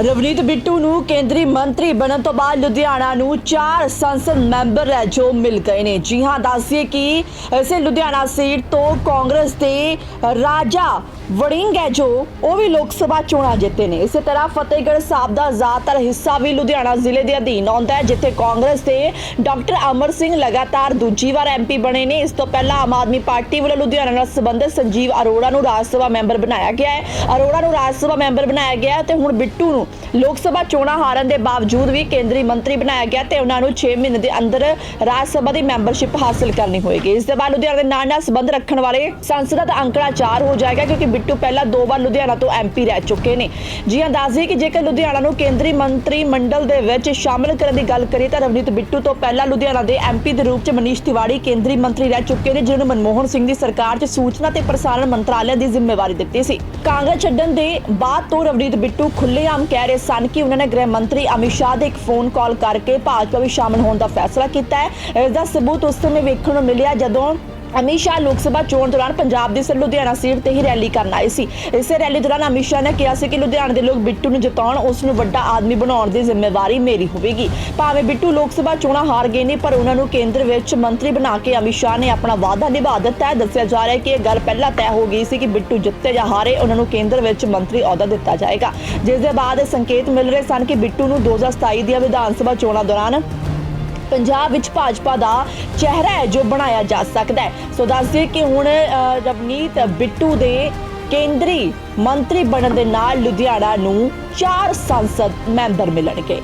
ਰਵਨੀਤ ਬਿੱਟੂ ਨੂੰ ਕੇਂਦਰੀ ਮੰਤਰੀ ਬਣਨ ਤੋਂ ਬਾਅਦ ਲੁਧਿਆਣਾ ਨੂੰ ਚਾਰ ਸੰਸਦ ਮੈਂਬਰ ਹੈ ਜੋ ਮਿਲ ਗਏ ਨੇ। ਜੀ ਹਾਂ ਦੱਸਿਏ ਕਿ ਇਸੇ ਲੁਧਿਆਣਾ ਸੀਟ ਤੋਂ ਕਾਂਗਰਸ ਦੇ ਰਾਜਾ ਵੜਿੰਗ ਹੈ ਜੋ ਉਹ ਵੀ ਲੋਕ ਸਭਾ ਚੋਣਾਂ ਜਿੱਤੇ ਨੇ। ਇਸੇ ਤਰ੍ਹਾਂ ਫਤਿਹਗੜ੍ਹ ਸਾਹਿਬ ਦਾ ਜ਼ਿਆਦਾਤਰ ਹਿੱਸਾ ਵੀ ਲੁਧਿਆਣਾ ਜ਼ਿਲ੍ਹੇ ਦੇ ਅਧੀਨ ਆਉਂਦਾ ਹੈ, ਜਿੱਥੇ ਕਾਂਗਰਸ ਦੇ ਡਾਕਟਰ ਅਮਰ ਸਿੰਘ ਲਗਾਤਾਰ ਦੂਜੀ ਵਾਰ ਐਮਪੀ ਬਣੇ ਨੇ। ਇਸ ਤੋਂ ਪਹਿਲਾਂ ਆਮ ਆਦਮੀ ਪਾਰਟੀ ਵੱਲੋਂ ਲੁਧਿਆਣਾ ਨਾਲ ਸੰਬੰਧਿਤ ਸੰਜੀਵ ਅਰੋੜਾ ਨੂੰ ਰਾਜ ਸਭਾ ਮੈਂਬਰ ਬਣਾਇਆ ਗਿਆ ਹੈ। ਅਰੋੜਾ ਨੂੰ ਰਾਜ ਸਭਾ ਮੈਂਬਰ ਬਣਾਇਆ ਗਿਆ ਹੈ ਤੇ ਹੁਣ ਬਿੱਟੂ ਨੂੰ ਲੋਕ ਸਭਾ ਚੋਣਾਂ ਹਾਰਨ ਦੇ ਬਾਵਜੂਦ ਵੀ ਕੇਂਦਰੀ ਮੰਤਰੀ ਬਣਾਇਆ ਗਿਆ ਤੇ ਉਹਨਾਂ ਨੂੰ 6 ਮਹੀਨੇ ਦੇ ਅੰਦਰ ਰਾਜ ਸਭਾ ਦੀ ਮੈਂਬਰਸ਼ਿਪ ਹਾਸਲ ਕਰਨੀ ਹੋਏਗੀ। ਇਸ ਦੇ ਬਾਅਦ ਲੁਧਿਆਣਾ ਦੇ ਨਾਲ ਨਾਲ ਸੰਬੰਧ ਰੱਖਣ ਵਾਲੇ ਸੰਸਦਾਂ ਦਾ ਅੰਕੜਾ 4 ਹੋ ਜਾਏਗਾ ਕਿਉਂਕਿ ਬਿੱਟੂ ਪਹਿਲਾਂ ਦੋ ਵਾਰ ਲੁਧਿਆਣਾ ਤੋਂ ਐਮਪੀ ਰਹਿ ਚੁੱਕੇ ਨੇ। ਜੀ ਹਾਂ, ਦੱਸ ਦਈਏ ਕਿ ਜੇਕਰ ਲੁਧਿਆਣਾ ਨੂੰ ਕੇਂਦਰੀ ਮੰਤਰੀ ਮੰਡਲ ਦੇ ਵਿੱਚ ਸ਼ਾਮਲ ਕਰਨ ਦੀ ਗੱਲ ਕਰੀਏ ਤਾਂ ਰਵਨੀਤ ਬਿੱਟੂ ਤੋਂ ਪਹਿਲਾਂ ਲੁਧਿਆਣਾ ਦੇ ਐਮਪੀ ਦੇ ਰੂਪ 'ਚ ਮਨੀਸ਼ ਤਿਵਾੜੀ ਕੇਂਦਰੀ ਮੰਤਰੀ ਰਹਿ ਚੁੱਕੇ ਨੇ, ਜਿਨ੍ਹਾਂ ਨੂੰ ਮਨਮੋਹਨ ਸਿੰਘ ਦੀ ਸਰਕਾਰ 'ਚ ਸੂਚਨਾ ਤੇ ਪ੍ਰਸਾਰਣ ਮੰਤਰਾਲੇ ਦੀ ਜ਼ਿੰਮੇਵਾਰੀ ਦਿੱਤੀ ਸੀ। ਕਾਂਗਰਸ ਛੱਡਣ ਦੇ ਬਾਅਦ ਤੋਂ ਰਵਨੀਤ ਬਿੱਟੂ ਖੁੱਲ੍ਹੇਆਮ ਕਹਿ ਰਹੇ ਸਨ ਕਿ ਉਹਨਾਂ ਨੇ ਗ੍ਰਹਿ ਮੰਤਰੀ ਅਮਿਤ ਸ਼ਾਹ ਦੇ ਇੱਕ ਫੋਨ ਕਾਲ ਕਰਕੇ ਭਾਜਪਾ ਵਿੱਚ ਸ਼ਾਮਲ ਹੋਣ ਦਾ ਫੈਸਲਾ ਕੀਤਾ ਹੈ। ਇਸ ਦਾ ਸਬੂਤ ਉਸ ਸਮੇਂ ਵੇਖਣ ਨੂੰ ਮਿਲਿਆ ਜਦੋਂ ਅਮਿਤ ਸ਼ਾਹ ਲੋਕ ਸਭਾ ਚੋਣ ਦੌਰਾਨ ਪੰਜਾਬ ਦੀ ਸਿਰ ਲੁਧਿਆਣਾ ਸੀਟ ਤੇ ਹੀ ਰੈਲੀ ਕਰਨ ਆਏ ਸੀ। ਇਸੇ ਰੈਲੀ ਦੌਰਾਨ ਅਮਿਤ ਸ਼ਾਹ ਨੇ ਕਿਹਾ ਸੀ ਕਿ ਲੁਧਿਆਣਾ ਦੇ ਲੋਕ ਬਿੱਟੂ ਨੂੰ ਜਿਤਾਉਣ, ਉਸ ਨੂੰ ਵੱਡਾ ਆਦਮੀ ਬਣਾਉਣ ਦੀ ਜ਼ਿੰਮੇਵਾਰੀ ਮੇਰੀ ਹੋਵੇਗੀ। ਭਾਵੇਂ ਬਿੱਟੂ ਲੋਕ ਸਭਾ ਚੋਣਾਂ ਹਾਰ ਗਏ ਨੇ, ਪਰ ਉਹਨਾਂ ਨੂੰ ਕੇਂਦਰ ਵਿੱਚ ਮੰਤਰੀ ਬਣਾ ਕੇ ਅਮਿਤ ਸ਼ਾਹ ਨੇ ਆਪਣਾ ਵਾਅਦਾ ਨਿਭਾ ਦਿੱਤਾ। ਹੈ ਦੱਸਿਆ ਜਾ ਰਿਹਾ ਹੈ ਕਿ ਇਹ ਗੱਲ ਪਹਿਲਾਂ ਤੈਅ ਹੋ ਗਈ ਸੀ ਕਿ ਬਿੱਟੂ ਜਿੱਤੇ ਜਾਂ ਹਾਰੇ, ਉਹਨਾਂ ਨੂੰ ਕੇਂਦਰ ਵਿੱਚ ਮੰਤਰੀ ਅਹੁਦਾ ਦਿੱਤਾ ਜਾਏਗਾ। ਜਿਸ ਦੇ ਬਾਅਦ ਇਹ ਸੰਕੇਤ ਮਿਲ ਰਹੇ ਸਨ ਕਿ ਬਿੱਟੂ ਨੂੰ 2027 ਦੀਆਂ ਵਿਧਾਨ ਸਭਾ ਚੋਣਾਂ ਦੌਰਾਨ ਪੰਜਾਬ ਵਿੱਚ ਭਾਜਪਾ ਦਾ ਚਿਹਰਾ ਹੈ ਜੋ ਬਣਾਇਆ ਜਾ ਸਕਦਾ ਹੈ। ਸੋ ਦੱਸਦੇ ਕਿ ਹੁਣ ਅ, ਰਵਨੀਤ ਬਿੱਟੂ ਦੇ ਕੇਂਦਰੀ ਮੰਤਰੀ ਬਣਨ ਦੇ ਨਾਲ ਲੁਧਿਆਣਾ ਨੂੰ ਚਾਰ ਸੰਸਦ ਮੈਂਬਰ ਮਿਲਣਗੇ।